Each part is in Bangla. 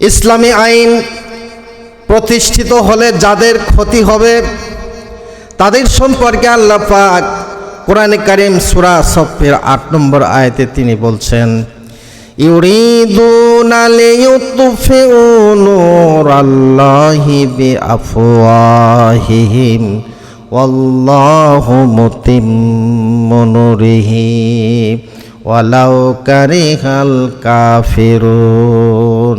ইসলামী আইন প্রতিষ্ঠিত হলে যাদের ক্ষতি হবে, তাদের সম্পর্কে আল্লাহ পাক কোরআনে কারিম সুরা সফের আট নম্বর আয়তে তিনি বলছেন নূরিহি, ওয়ালাউ কারিহাল কাফিরুন।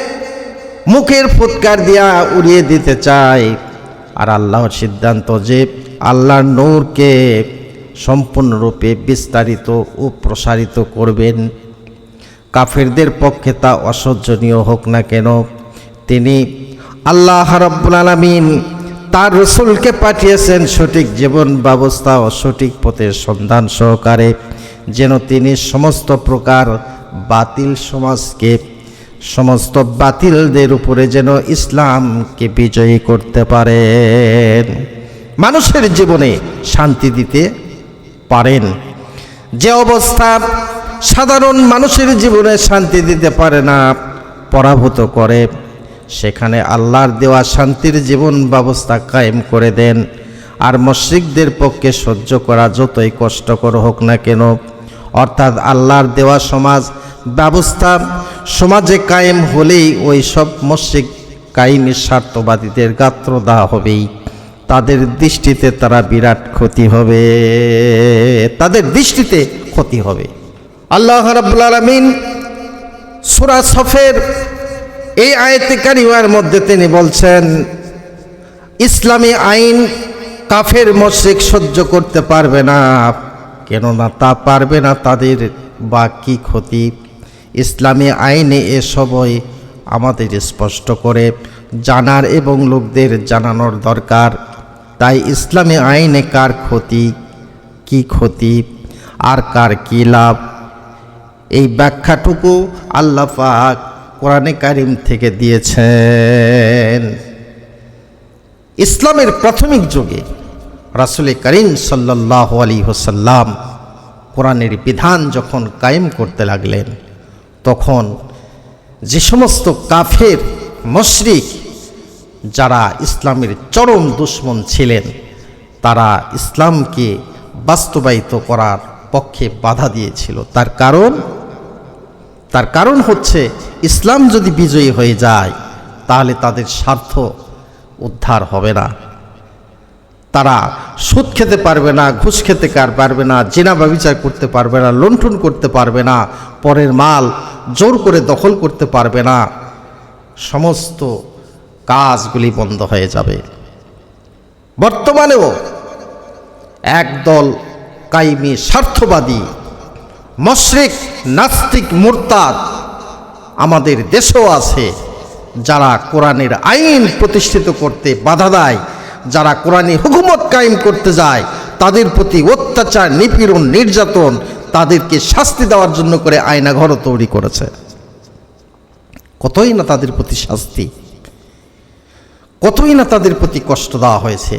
মুখের ফুৎকার দিয়া উড়িয়ে দিতে চায়। আর আল্লাহর সিদ্ধান্ত যে আল্লাহর নূরকে সম্পূর্ণরূপে বিস্তারিত ও প্রসারিত করবেন, কাফেরদের পক্ষে তা অসহ্যনীয় হোক না কেন। তিনি আল্লাহ রাব্বুল আলামিন তার রসুলকে পাঠিয়েছেন সঠিক জীবন ব্যবস্থা ও সঠিক পথের সন্ধান সহকারে, যেন তিনি সমস্ত প্রকার বাতিল সমাজকে সমস্ত বাতিলদের উপরে যেন ইসলামকে বিজয়ী করতে পারেন মানুষের জীবনে শান্তি দিতে পারেন। যে অবস্থা সাধারণ মানুষের জীবনে শান্তি দিতে পারে না, পরাভূত করে। সেখানে আল্লাহর দেওয়া শান্তির জীবন ব্যবস্থা কায়েম করে দেন। আর মসজিদদের পক্ষে সহ্য করা যতই কষ্টকর হোক না কেন, অর্থাৎ আল্লাহর দেওয়া সমাজ ব্যবস্থা সমাজে কায়েম হলেই ওই সব মসজিদ কায়েমের স্বার্থবাদীদের গাত্র দেওয়া হবেই। তাদের দৃষ্টিতে তারা বিরাট ক্ষতি হবে। তাদের দৃষ্টিতে ক্ষতি হবে। আল্লাহ রাব্বুল আলামিন সূরা সফের এই আয়াতে কারিমার মধ্যে তিনি বলছেন, ইসলামী আইন কাফের মশরিক সহ্য করতে পারবে না। কেননা তা পারবে না, তাদের বা কি ক্ষতি ইসলামী আইনে এসবই আমাদের স্পষ্ট করে জানার এবং লোকদের জানানোর দরকার। তাই ইসলামী আইনে কার ক্ষতি, কি ক্ষতি, আর কার কি লাভ? এই ব্যাখ্যাটুকু আল্লাহ পাক কোরআনে কারিম থেকে দিয়েছেন। ইসলামের প্রাথমিক যুগে রাসুলে করিম সাল্লাহ আলী হোসাল্লাম কোরআনের বিধান যখন কায়েম করতে লাগলেন তখন যে সমস্ত কাফের, মশরিক যারা ইসলামের চরম দুশ্মন ছিলেন, তারা ইসলামকে বাস্তবায়িত করার পক্ষে বাধা দিয়েছিল। তার কারণ? তার কারণ হচ্ছে ইসলাম যদি বিজয়ী হয়ে যায়, তাহলে তাদের স্বার্থ উদ্ধার হবে না। তারা সুদ খেতে পারবে না, ঘুষ খেতে কার পারবে না, জেনা ব্যবচার করতে পারবে না, লুণ্ঠন করতে পারবে না, পরের মাল জোর করে দখল করতে পারবে না। সমস্ত কাজগুলি বন্ধ হয়ে যাবে। বর্তমানেও একদল কাইমি স্বার্থবাদী, মশরিক, নাস্তিক, মুরতাদ আমাদের দেশেও আছে, যারা কোরআনের আইন প্রতিষ্ঠিত করতে বাধা দেয় যারা কোরআনী হুকুমত কায়েম করতে যায়, তাদের প্রতি অত্যাচার, নিপীড়ন, নির্যাতন তাদেরকে শাস্তি দেওয়ার জন্য করে আয়নাঘরও তৈরি করেছে। কতই না তাদের প্রতি শাস্তি, কতই না তাদের প্রতি কষ্ট দেওয়া হয়েছে।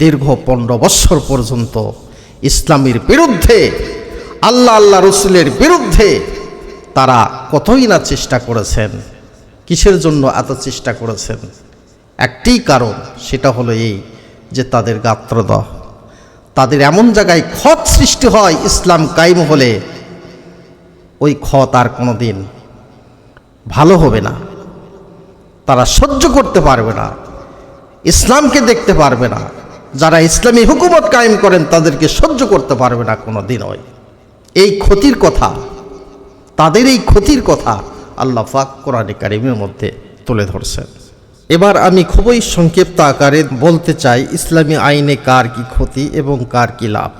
দীর্ঘ পনেরো বৎসর পর্যন্ত ইসলামের বিরুদ্ধে, আল্লাহ আল্লাহ রসুলের বিরুদ্ধে তারা কতই না চেষ্টা করেছেন, কিসের জন্য এত চেষ্টা করেছেন? একটি কারণ, সেটা হলো এই যে তাদের গাত্রদহ। তাদের এমন জায়গায় ক্ষত সৃষ্টি হয় ইসলাম কায়েম হলে, ওই ক্ষত আর কোনো দিন ভালো হবে না। তারা সহ্য করতে পারবে না, ইসলামকে দেখতে পারবে না। যারা ইসলামী হুকুমত কায়েম করেন, তাদেরকে সহ্য করতে পারবে না কোনো দিন দিনই এই ক্ষতির কথা, তাদের এই ক্ষতির কথা আল্লাহ ফাক কোরআনে কারিমের মধ্যে তুলে ধরছেন। এবার আমি খুবই সংক্ষিপ্ত আকারে বলতে চাই, ইসলামী আইনে কার কি ক্ষতি এবং কার কি লাভ?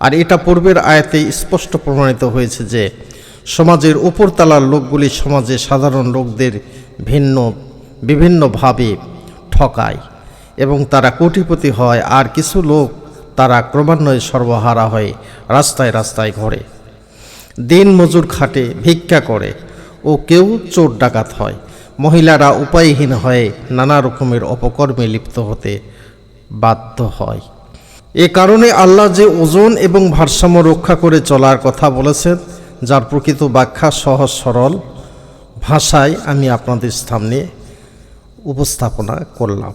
আর এটা পূর্বের আয়াতে স্পষ্ট প্রমাণিত হয়েছে যে, সমাজের উপরতলার লোকগুলি সমাজে সাধারণ লোকদের ভিন্ন, বিভিন্নভাবে ঠকায় এবং তারা কোটিপতি হয়, আর কিছু লোক তারা ক্রমান্বয়ে সর্বহারা হয়ে রাস্তায় রাস্তায় ঘোরে। দিন মজুর খাটে ভিক্ষা করে ও কেউ চোর ডাকাত হয়। মহিলারা উপায়হীন হয়ে নানা রকমের অপকর্মে লিপ্ত হতে বাধ্য হয়। এ কারণে আল্লাহ যে ওজন এবং ভারসাম্য রক্ষা করে চলার কথা বলেছেন, যার প্রকৃত ব্যাখ্যা সহজ সরল ভাষায় আমি আপনাদের সামনে উপস্থাপনা করলাম।